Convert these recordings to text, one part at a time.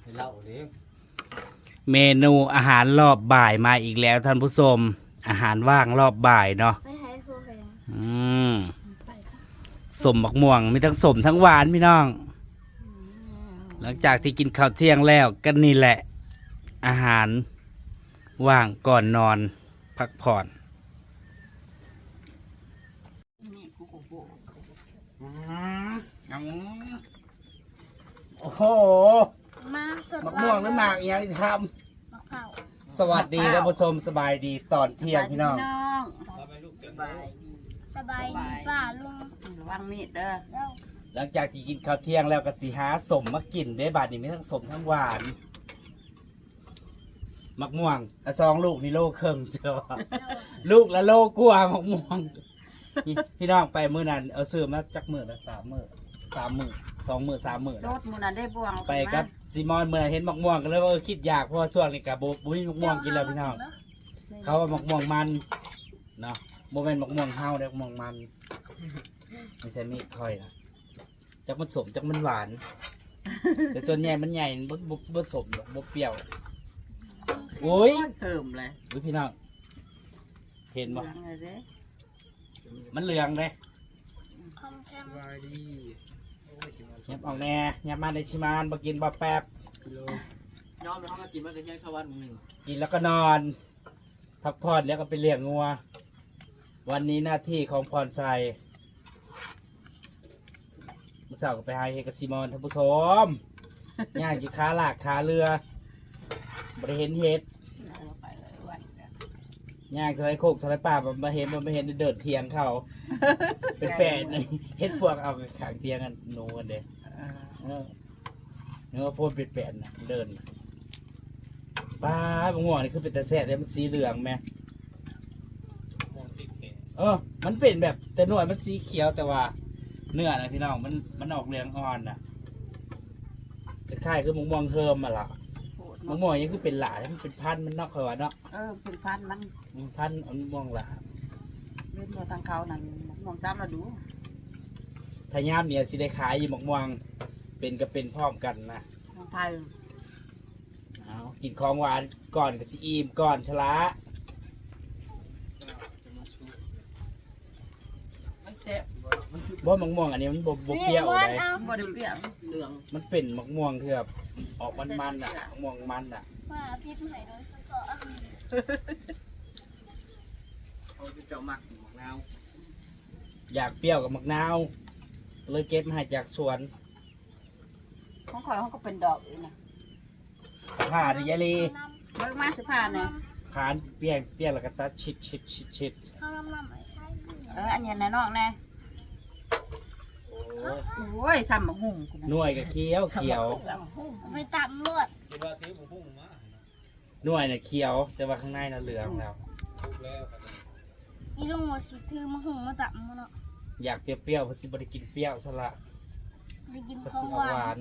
ให้เล่าดิเมนูอาหารรอบบ่ายมาอีกแล้วท่านผู้ชมอาหารว่างรอบบ่ายเนาะไม่ให้ครูเห็นอืมสมบักม่วงมีทั้งสมทั้งหวานพี่น้อง หลังจากที่กินข้าวเที่ยงแล้วก็นี่แหละ อาหารว่างก่อนนอน พักผ่อนนี่กูโกโก้ โอ้โหมาสดมะม่วงน้ำหมากอีกอย่างที่ทมะพร้าวำสวัสดีท่านผู้ชมสบายดีตอนเที่ยงพี่น้อง สบายดีสบายดีป้าลุงระวังมีดเด้อแล้วหลังจากที่กินข้าวเที่ยงแล้วก็สิหาสมมากินได้บาดนี้มีทั้งสมทั้งหวานมักม่วงอะซองลูกนี่โลครึ่งเชื่อว่าลูกละโลกลัวามักม่วงนี่พี่น้องไปมื้อนั้นเอาซื้อมาจักมื้อละสามมื้อ สามมื้อสองมื้อสามมื้อโลดมูนันได้บ่วงไปกับซีมอนเมื่อเห็นมักม่วงก็เลยว่าเออคิดอยากเพราะว่าช่วงนี้กับบุบุ้ยมักม่วงกินแล้วพี่น้องเขาว่ามักม่วงมันเนาะโมเมนมักม่วงเฮาเด้อมักม่วงมันไม่ใช่มีดค่อยนะจักมันสมจักมันหวาน แต่ส่วนใหญ่มันใหญ่บ่บ่บ่สมหรอกบ่เปรี้ยวโอ้ยเพิ่มเลยอุ้ยพี่น้องเห็นบ่วางเลยเด้มันเหลืองเลยคอมแคมสบายดีโอ้ยชิมัน เงียบออกแน่เงียบมาในชิมานบ่กินบ่แป๊บกิโลย้อมไปห้องก็กินมาแต่เที่ยงข้าววันมึงหนึ่งกินแล้วก็นอน พักผ่อนแล้วก็ไปเลี้ยงงัว วันนี้หน้าที่ของพรไซมื่อสาวก็ไปหาเฮดกับซิมอนท่านผู้ชมย่างอยู่ขาหลากขาเรือบ่ได้เห็นเห็ด เอาไปเลยไว้เด้อ ย่างทะเลโคกทะเลป่าบ่มาเห็นบ่มาเห็นเดินเทียงเขา เป็นแปดนี่เห็ดพวกเอาขางเทียงกันหนูกันเด้เออเออเนื้อโพนเป็นแปดน่ะเดินน่ะป้าบางห่วงนี่คือเป็นตะแซ่แต่มันสีเหลืองแม่มองสิบแขนเออ มันเป็นแบบแต่หน่วยมันสีเขียวแต่ว่า เนื้อนะพี่น้องมันมันออกเหลืองอ่อนนะคล้ายๆคือมะม่วงเฮิมมาล่ะโหด มะม่วงยังคือเป็นหลามันเป็นพันธุ์มันนอกเขาว่าเนาะเออเป็นพันมันมันพันธุ์เอามะม่วงหลาเล่นบ่ทางเขานั่นมองตามเราดูถ้ายามเนี่ยสิได้ขายอยู่มะม่วงเป็นก็เป็นพร้อมกันนะทางไทยเอากินของหวานก่อนกับสิอิ่มก่อนชะละจะมาชูมันแซ่บบ่มะม่วงอันนี้มันบ่บ่เปรี้ยวนี่เลยเอามันบ่ได้เปรี้ยวเหลืองมันเป็นมะม่วงที่แบบ ออกมันๆอะมะม่วงมันอะมาพิษใหม่โดยเฉพาะเขาจะเจาะหมักหมักนาวอยากเปรี้ยวกับมะนาว เลยเก็บมาให้จากสวนของข่อยเขาก็เป็นดอกอยู่นะผ่าดิยายลีเบิ่งมาสิผ่านเนี่ยผ่านเปรี้ยงเปรี้ยงแล้วก็ตัดชิดชิดชิดชิดข้าวน้ำน้ำไม่ใช่เอออันนี้แน่นอกแน่โอ้ย โอ้ยซ้ำบักหุ่งกูนะหน่วยกับเคี้ยวเขียวไปตับลวดคิดว่าซื้อผมพุ่งมาหน่วยเนี่ยเขียว แต่ว่าข้างในน่ะเหลืองแล้วถูกแล้วครับอีลุงว่าสิถือมาหุงมาตับมันเนาะอยากเปรี้ยวๆเพราะสิบ่ได้กินเปรี้ยวซะละได้กินเพราะข้าวสิหเอาวาหวานน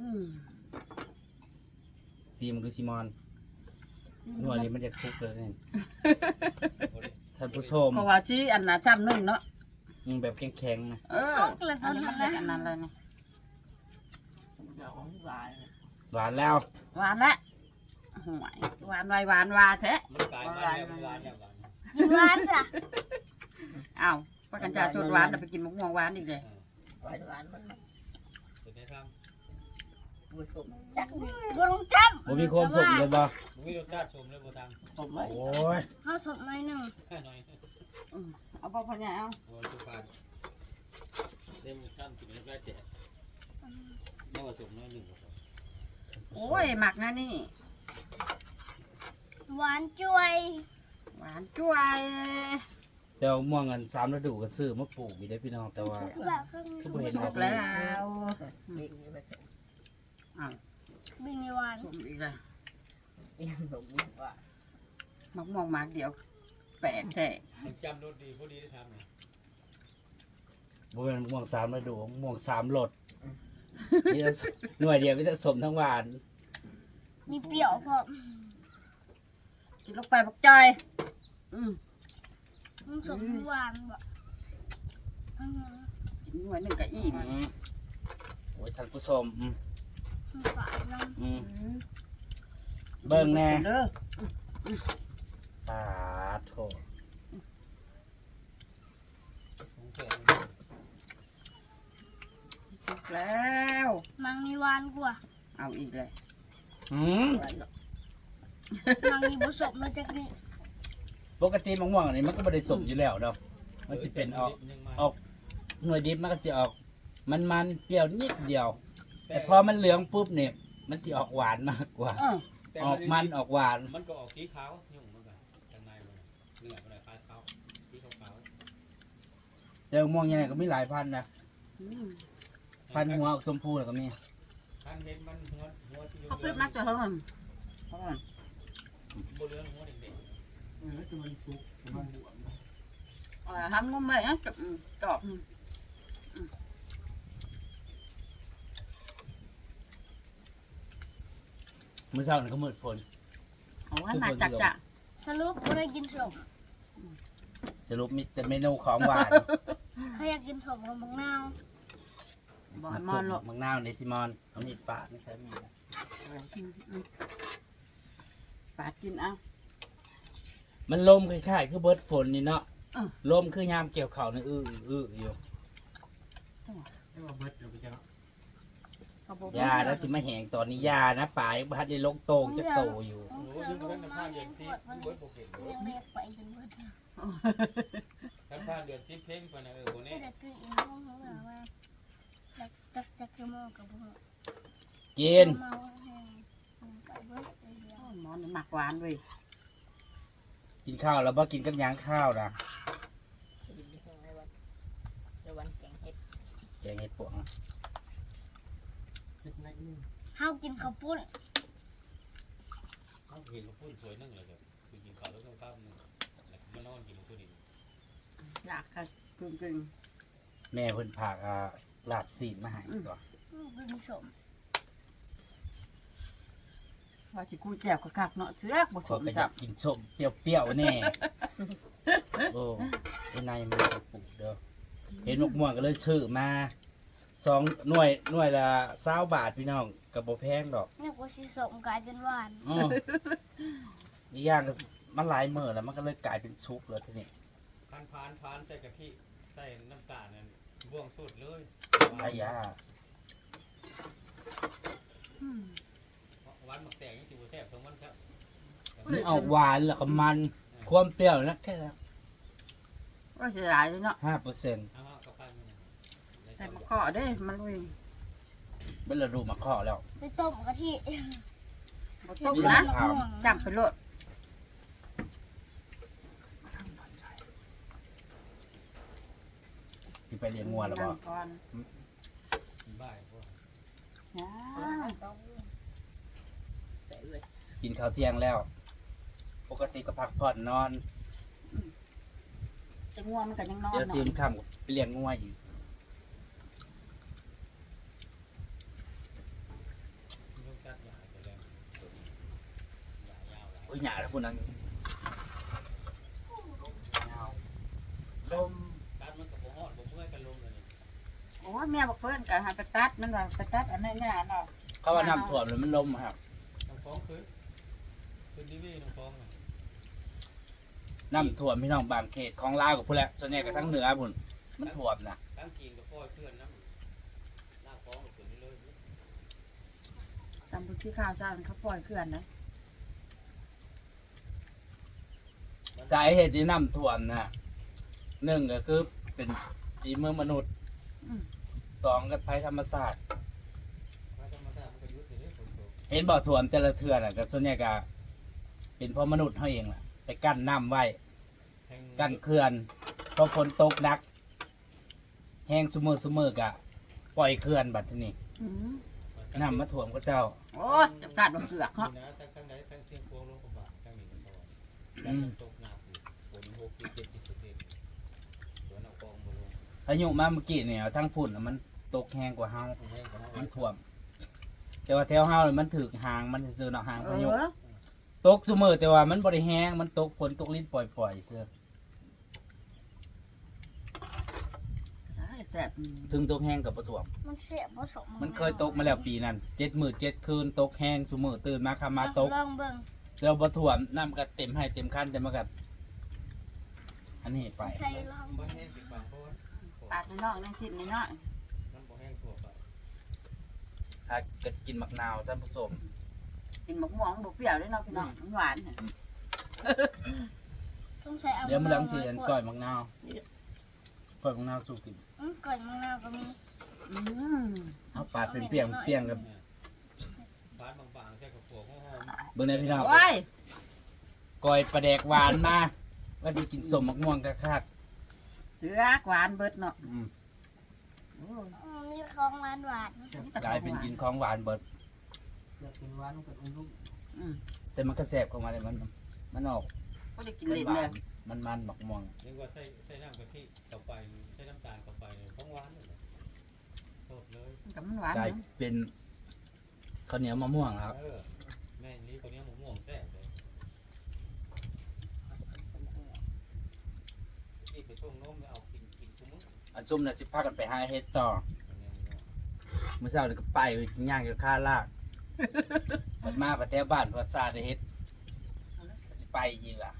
อืมซีมันดูซิมอนหน่วยนี้มันอยากสุกเลยนี่ ท่านผู้ชมเพราะว่าชี้อันน่ะช้ำนึ่งเนาะอืมแบบแข็งๆนะเออซกเลยตอัอนนนี้นั้มันนได้นะอันนั้นเลยนี่เดี๋ยวหวานหวานแล้วหวานละห่วยหวานไวหวานวาแท้มันกลายมาแล้วมันวานแล้ววานกินหวานจ้ะอ้าวปากันจาชดหวานน่ะไปกินมะม่วงหวานอีกเลยหวานหวานมันเป็นไงทผสมจักบลงจ้ำบ่มีความสุขเลยบ่ำมึงไม่รสชาติชมเลยโบทผ มเลยโอ้ยข้าวสดหน่อยหนึ่งำแค่หน่อยเอาพ่อพ่อเนี่ยเอาโอ้ยทุกการเล่มข้ามกินไม่ได้แต่ไม่ว่าสมน้อยหนึ่งโอ้ยหมักนะนี่ หวานจ้วย หวานจ้วยแต่ว่าม่วงอันสามฤดูก็ซื้อมาปลูกอยู่ได้อพี่น้องแต่ว่าแบบเครื่องคือบ่เห็นสุกแล้วบิ๊กนี่ผสมอ้าวบินหวานสมอีกแล้วนี่ผสมบิ๊กว่า มะม่วงหมากเดียวแปลกแท้มันจำรสดีพอดีได้ทำไงบ่เป็นม่วงสามฤดูม่วงสามรสมีแต่หน่วยเดียวมีแต่สมทั้งหวานมีเปรี้ยวพอกินลงไปบักจอยอืมมันสมหวานแบบทั้งนั้นกินหน่วยหนึ่งก็อิ่มอืมโอ้ยท่านผู้ชมอืมทั้งฝ่ายน้ำอืม เบิ่งแน่ เด้อ ปาดโถผมเคยถูกแล้ว มังมีหวานกว่าเอาอีกเลยอืมมังมีผสมมาจากนี้ปกติมะม่วงอันนี้มันก็ไม่ได้สมอยู่แล้วเนาะมันสิเป็นออกออกหน่วยดิบมันก็สิออก มันมันๆเปรี้ยวนิดเดียว แต่พอมันเหลืองปุ๊บเนี่ยมันสิออกหวานมากกว่า เออออกมันออกหวาน มันก็ออกสีขาวยุ่งมันก็ข้างในมันเนื้อมันคล้ายขาวสีขาว เดี๋ยวมะม่วงยังไงก็มีหลายพันธุ์นะอืมพันธุ์หัวชมพูแล้วก็มีท่านเห็นมันหัวหัวสีเหลืเขาองเพิ่มนักจะเท่านั้นเพราะว่าบนเรืองหัวเด็กเออคือมันสุกมันบวมเอาล่ะทำงุ้มเลยนะจบอืมจอบอืมมื้อเช้านี่ก็มืดฝนเอาไว้มาจักจะสรุปไม่ได้กินสมสรุปมีแต่เมนูของหวาน ใครอยากกินสมกับมังนาวบอยมอนหรอกมังนาวในซิมอนเอามีดปาดไม่ใช่มีดนะอืมอืมปาดกินเอา มันลมคล้ายๆคือเบิดฝนนี่เนาะอะลมคือยามเกี่ยวข้าวนี่อื้ออื้ออยู่ไม่ว่าเบิดเราไปจะเขาบอกยาแล้วสิมาแหงตอนนี้ยานะปลายพัดได้ลงโตงจะโตอยู่ผมโอ้เผื่อยลยืนงกันมาผ่านเลี้เดืยองนขสิวดมันเบิดโอเคเลี้ยงเล็กไปจนเบิด ท่านผ่านเดือนสิบเพลงไปนะเออคนนี้ไม่ได้กินอีกห้องเขาแบบว่าจักจักจักคือหม้อกับพวกกินเมาแห้งไปเบิดไปเดียวหมอนหมักหวานเว้ยกินข้าวแล้วบ่กินกับหยังข้าวนะกินที่ข้างในวันในวันแกงเห็ดแกงเห็ดปวงเฮากินข้าวปุ้นเขาเห็นลูกพูดสวยนั่งเลยแบบคือกินข้าวแล้วต้องข้ามหนึ่งแล้ว มานอนกินลูกพูดอีกอยากค่ะกึ่งกึ่งแม่เพิ่นผากอ่าลาบซีดมาให้ก่อนกินสมๆว่าสิกูแจวกระคักเนาะเสือกบ่สเขามก็อจัยาบกกินส้มเปรี้ยวๆแน่ โอ้ไอ้นายมันก็ปลูกเด้อเห็นมะม่วงก็เลยซื้อมาสองหน่วยหน่วยละ20บาทพี่น้องก็บ่แพงดอกนึกว่าสิสมกลายเป็นหวานอออีกอย่างก็ มันหลายมื้อแล้วมันก็เลยกลายเป็นซุปแล้วทีนี้ผ่านผ่านผ่านใส่กะทิใส่น้ำตาลนั่นบ่วงสุดเลยอายาอืมหวานหมักแตงยังสิบ่แซ่บสมมันครับมันออกหวานแล้วก็มัน ความเปรี้ยวนะแค่ว่าสิหลายเลยเนาะห้าเปอร์เซ็นต์เอาๆกับข้าวมันใส่มะกอกเด้มันลุยเป็นระดูมาข้อแล้วไปต้มกะทิบ่ต้มนี่นะมะขามจำไปโลด ที่ไปเลี้ยงงัวแล้วบ่นั่งก่อนบ่ายพวกอ่าต้องใส่เลยกินข้าวเที่ยงแล้ว ปกติก็พักผ่อนนอนจะง่วงมันก็ยังนอนเดี๋ยวเนาะซีมค่ำก็ไปเลี้ยงงัวอีกต้องตัดหญ้าไปแล้วหญ้ายาวหลายโอ้ยหยาแล้วพุ่นนั้นลม ตัดมันก็บ่ฮอดบ่เมื่อยกันลงเลยนี่ โอ้ย แม่บอกเพิ่นก็หาไปตัดมันว่าไปตัดอันนั้นเนี่ยเนาะเขาว่าน้ำท่วมแล้วมันลมครับน้องฟองคือคือดีวีน้องฟองน่ะน้ำท่วมพี่น้องบางเขตของลาวกับพุ่นแหละส่วนใหญ่ก็ทั้งเหนือพุ่นมันท่วมนะตั้งจีนก็ปล่อยเพื่อนน้ำน้าฟองก็ขึ้นนี่เลยจำพื้นที่ข้าวเจ้าเขาปล่อยเขื่อนนะสาเหตุที่น้ำท่วมนะหนึ่งก็คือเป็นฝีมือมนุษย์อืม สองก็ภัยธรรมศาสตร์พระธรรมชาติมันก็ยุติเด้ฝนตกเห็นบ่อถ่วมแต่ละเทือนอะก็ส่วนใหญ่ก็เป็นเพราะมนุษย์เขาเองล่ะ ไปกั้นน้ำไว้ แห่งกั้นเขื่อนพอฝนตกหนัก แห้งซุมือซุมือกะปล่อยเขื่อนบัดทีนี้อืมน้ำมาถ่วมก็เจ้า โอ้ยจับกัดบ่เสือกนี่เนาะนะทั้งทั้งใดทั้งเชียงพวงลงกระบะทั้งนี้มันตกอืมตกหนักอยู่ฝนหกสิบเจ็ดสิบเปอร์เซ็นต์สวนน้ำฟองบ่ลงพายุมาเมื่อกี้เนี่ยทั้งฝุ่นน่ะมัน ตกแห้งกว่าเฮาแห้งกว่ามันถ่วม แต่ว่าแถวเฮานี่มันถึกหางมันซื่อๆเนาะหางเอพายุอตกซุมือแต่ว่ามันบ่ได้แห้งมันตกฝนตกลิ้นปล่อยๆเสื้อซ่บถึงตกแห้งกับบ่ท่วม มันเสียผสมมันเคยตกมาแล้วปีนั้นเจ็ดมื้อเจ็ดคืนตกแห้งซุมื้อตื่นมาคำมาตกลองเบิ่งแล้วบ่ท่วมน้ำก็เต็มให้เต็มคันแต่มันก็อันนี้ไปใครลองบ้านแห้งติดฝั่งเพราะว่าปาดน้อยๆนั่งชิ้นน้อยมันบ่ แห้งทั่วไปถ้าก็กินมะนาวท่านผู้ชมๆกินหมกม่วงบ่เปรี้ยวด้วยเนาะพี่น้องมันหวานน่ะต้องใช้เอาเดี๋ยวมื้อหลังสิอันก้อยมะนาวก้อยมะนาวสู้กินอืมก่อยมะนาวก็มีอืมเอาปาดเป็นเปียงเปียงกับบ้านบางๆใช่กับพวกหอมเบิ่งได้พี่น้องโอ้ยก้อยปลาแดกหวานมาว่าสิกินสมมะม่วงคักเสือหวานเบิดเนาะๆอืมโอ้ยอืมมีของหวานหวานกลายเป็นกินของหวานเบิดอยากกินหวานกับอุ้งลูกอืมแต่มันก็แสบเข้ามาเลยมัน มันออกบ่ได้กินมันเล่นหเลวายนมันมันหมักม่วงเรียกว่าใส่ใส่น้ำกะทิเข้าไปใส่น้ำตาลเข้าไปต้องหวานเลยสดเลยมันก็มันหวานกลายเนาะเป็นข้าวเหนียวมะม่วงครับ เออแม่นี้คนนี้หมูม่วงแซ่บเลยที่ไปช่วงโน้มเอากินกินชุ่ม อันซุ่มน่ะสิพากันไปหาเฮ็ดต่อเมื่อเช้านี่ก็ไปย่างอยู่ค่าลากมันมาประแถวบ้านเพอซาได้เฮ็ดสิไปอีกล่ะ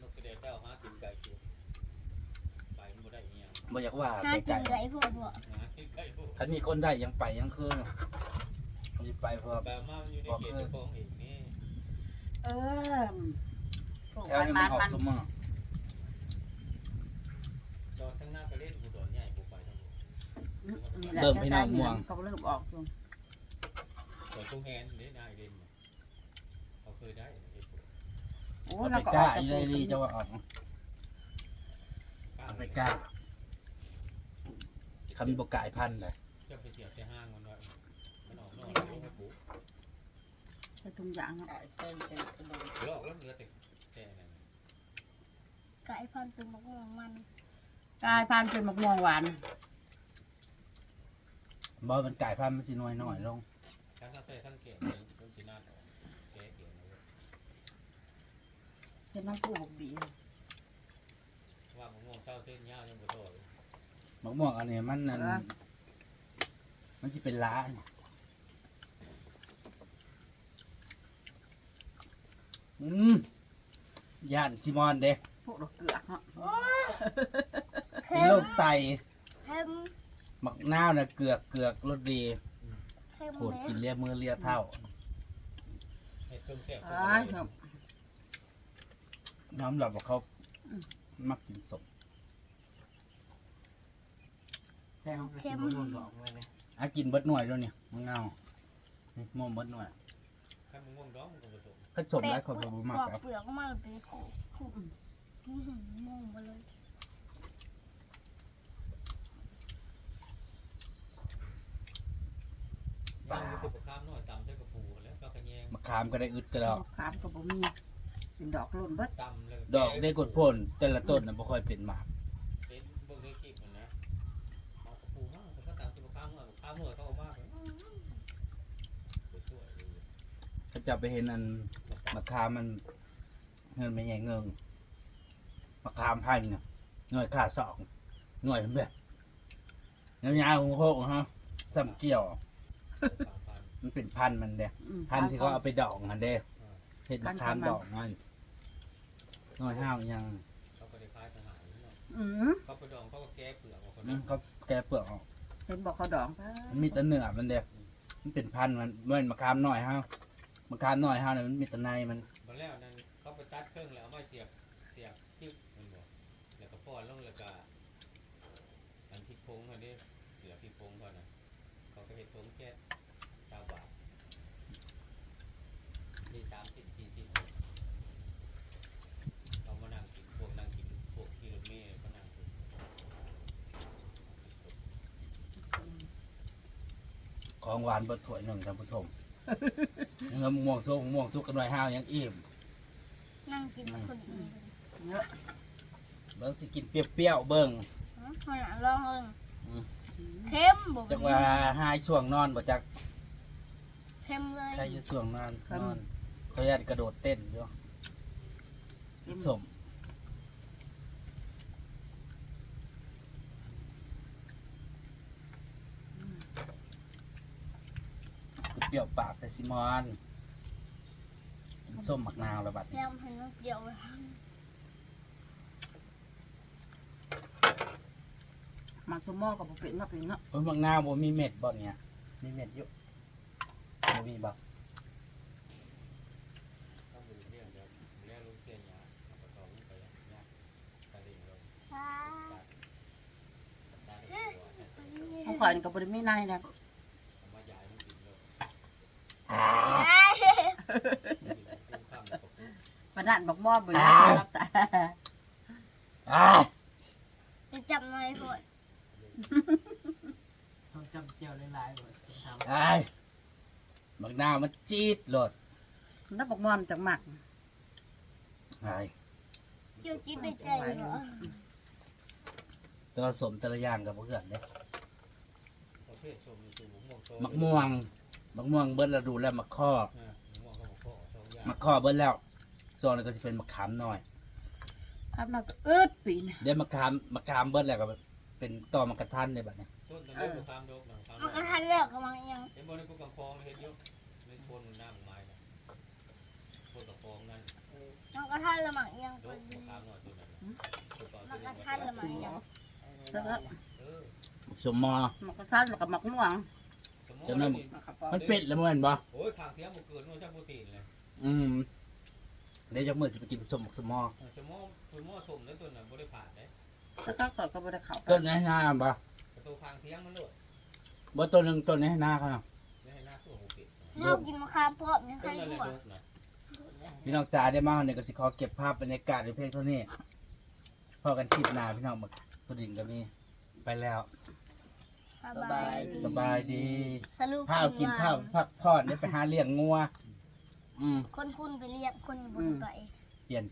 นกกระเดียวเจ้าหากินไก่คิวไปมันบ่ได้อีหยังบ่อยากว่าหาไปกิไกลนไก่พวกบ่หากินไก่พวกคันมีคนได้ยังไปยังคืนมันสิไปเพราะแปลมามันอยู่ในเขตเจ้าของเองนี่ เออโอ้แถวนี้มันออกมันซุมื้อต อนทั้งหน้าก็เล่นกูโดนใหญ่กูไปทั้งหมดๆนี่แหละเบิ่มพี่น้องม่วง เขาเริ่มออกอยู่ส่วนตุ้งแฮนนี่นายเล่นเขาเคยได้เห็นโอ้เอาเราไปก็กอล้าอกอีเลยลีจะว่าออกกล้าเอาไปไปกล้าคำบอกกายพันธุ์เลยจะไปเสียบในห้างมันว่ามันออกนอกลงมาปุ๊บใส่ถุงยางเนาะเป็นเป็นเป็นเป็นหลอกแล้วเหลือแต่แต่นั่นไก่พันธุ์เกลายพันธุ์เป็นหมกม่วงหวานบอมันกายพันธุ์มันสิน้อยหน่อยลงทั้งทั้งใส่ทั้งเกศต้นสีนาดแกเกี่ยวนะเป็นน้ำปูบกบีว่ามะม่วงเศร้าเส้นยาวยังบ่โตมะม่วงอันนี้มันนั่นมันสิเป็นล้านอืมย่านชิมอนเด้พวกดอกเกลือกเนาะ เค็เป็นโรมคไตเค็มหมักนาวน่ะเกือกเกือกรสดีเค็มโผดแม่กินเลียมือเลียเท่าให้ต้มแซ่บอ้ายครับน้ำหลับว่าเขามักกินสมแค่เขาไปกินมะม่วงดอกเลยนะอากินเบิดหน่วยแล้วเนี่ยมังเงานี่ม่วงเบิดหน่วยข้าวมะม่วงดองมันก็ผสมก็สมแล้วคนบ่มักปอกครับเปลือกออกมาเป็นขุ่นอื้อหือม่วงไปเลย ย่างมันก็ข้ามน้อยตำใส่กระปูแล้วก็กระแยงมะขามก็ได้อึดก็แล้วดอก ขามก็บ่มีเป็นดอกหล่นเบิดตำเลยดอกได้กดพ่นแต่ละต้นน่ะบ่ค่อยเป็นหมากเป็นเบิ่งในคลิปมันนะมากระปูมากแต่ก็ตำตัวข้ามหน่อยข้ามหน่อยเข้ามากสวยๆเลยเขาจะไปเห็นอันมะขามมันเงินไม่ใหญ่เงิงมะขามพันเนี่ยหน่วยขาสองหน่วยแบบยาวๆโค้งๆฮะซ้ำเกี่ยว มพันมันเป็นพันธุ์มันเด้อืมพันธุ์ที่เขาเอาไปดองกันเด้เห็ดมะขามดองมันหน่วยห้าวยังเขาก็ได้คล้ายทหารเนาะอืมเขาไปดองเขาก็แก้เปลือกออกคนอืนั้มนเขาแกะเปลือกออกเห็นบอกเขาดองปะมันมีแต่เนื้อมันเด้มันเป็นพันธุ์มันเมื่อนมะขามหน่อยห้าวมะขามหน่อยห้าวเนี่ยมันมีแต่ในมันมาแล้วนั้นเขาไปตัดเครื่องแล้วเอาไม้เสียบเสียบจิ๊บมันบอกแล้วก็ป้อนลงแล้วก็อันที่พงเขาดิเหลือที่พงเขานะเขาก็เห็ดทงแค่ชาวบาทมีสามสิบสี่สิบเรามานั่งกินพวกนั่งกินพวกขี่รถเมล์ก็นั่งกิน ของหวานเบิดถ้วยหนึ่งท่านผู้ชมเนื้อม่วงสุกม่วงสุกกันหน่อยห้าวยังอิ่มนั่งกินคนเดียวเยอะเบิ่งสิกินเปรี้ยวๆเบิ่งฮะขนาดลองเลยอืมเค็มบอกจักว่าหายช่วงนอนบ่จักเค็มเลยใครอยู่ช่วงนอนนอนเขาอยากกระโดดเต้นอยู่เต็มสม รี้ยวปากแต่ซิมอนกินส้มหมักนาวแล้วบัดแยนี้มให้น้องเปรี้ยวเลยหมักตัวหม้อกับบ่เป็นมาเป็นเนาะโอ้ยหมักนาวบ่มีเม็ดบ่เนี่ยมีเม็ดอยู่บ่มีบ่ต้องดูเรื่องเดี๋ยวเรื่องลูกเตี้ยยาเอาไปต่อลูกไปยาไปเรียนเราค่ะตาได้ตัวให้ของข่อยนี่ก็บ่ได้มีนายนะ เอามาย้ายมันกินเลย อ่า กินข้ามแล้วก็ปุ๊บ ปา นนั้นบอกหม้อบ่ได้รับตาอ่าจะจับหน่อยพอดต้องจำเจียวหลายๆเลยทำอ้ายหมักนาวมันจี๊ดโลดแล้วบอกหม้อมันจังหมักอ้ายเกี่ยวจิตในใจเหรอตัวสมแต่ละอย่างกับบ่เกินเด้ประเภทชมสูงม่วงโซมักม่วงมักม่วงเบิ้ลฤดูแล้วมักข้ออ่าม่วงเขาบอกพ่อสองอย่างมักข้อเบิ้ลแล้ว ส่วนนี้ก็จะเป็นมะขามน้อยอันนั้นก็อึดปีนเดี๋ยวมะขามมะขามเบิ้ลแล้วก็เป็นต่อมะกระทันในบัดนี้ต้นตะลุกตามโดกหนังตามมันก็ทันแล้วก็มันยังเห็นบนในกูกำฟองเห็นอยู่ในบนนั่งไม้นะบนกำฟองนั่นมันก็ทันละมั้งยังโดกมะขามหน่อยตัวนั้นตัวต่อมันตัวก็ทันละมั้งยังแล้วก็เออมักสมมอหมักกระทันแล้วก็หมักม่วงสมมติจำได้นี่มันเป็ดแล้วมั้งบ่โอ้ยขางเทียมบุเกินนู่นช่างโปรตีนเลยอืม เดี๋ยวจะมือสิไปกินผสมมักสมมอสมมติคุณมั่วสมแล้วตัวนั้นบริผ่านเลยแล้วก็ข่อยก็บ่ได้เข้าต้นนี้ให้หน้าบ่ประตูคางเทียงมันเลยบ่ต้นหนึงต้นนี้ให้หน้าเขานะไม่ให้หน้าตัวหูปิดเรากินมะขามพร้อมยังใครต้นนั่นแหรู้ละอะโดกนะพี่น้องจ๋าได้มาเนี่ยก็สิขอเก็บภาพบรรยากาศในเพลงเท่านี้พอกันคลิปหน้าพี่น้องหมดตัวดิ่งก็มีไปแล้วสบายดีสบายดีสรุปข้าวกินข้าวพักผ่อนได้ไปหาเลี้ยงงัว อืมคนคุณไปเรียกคนบนไป เปลี่ยน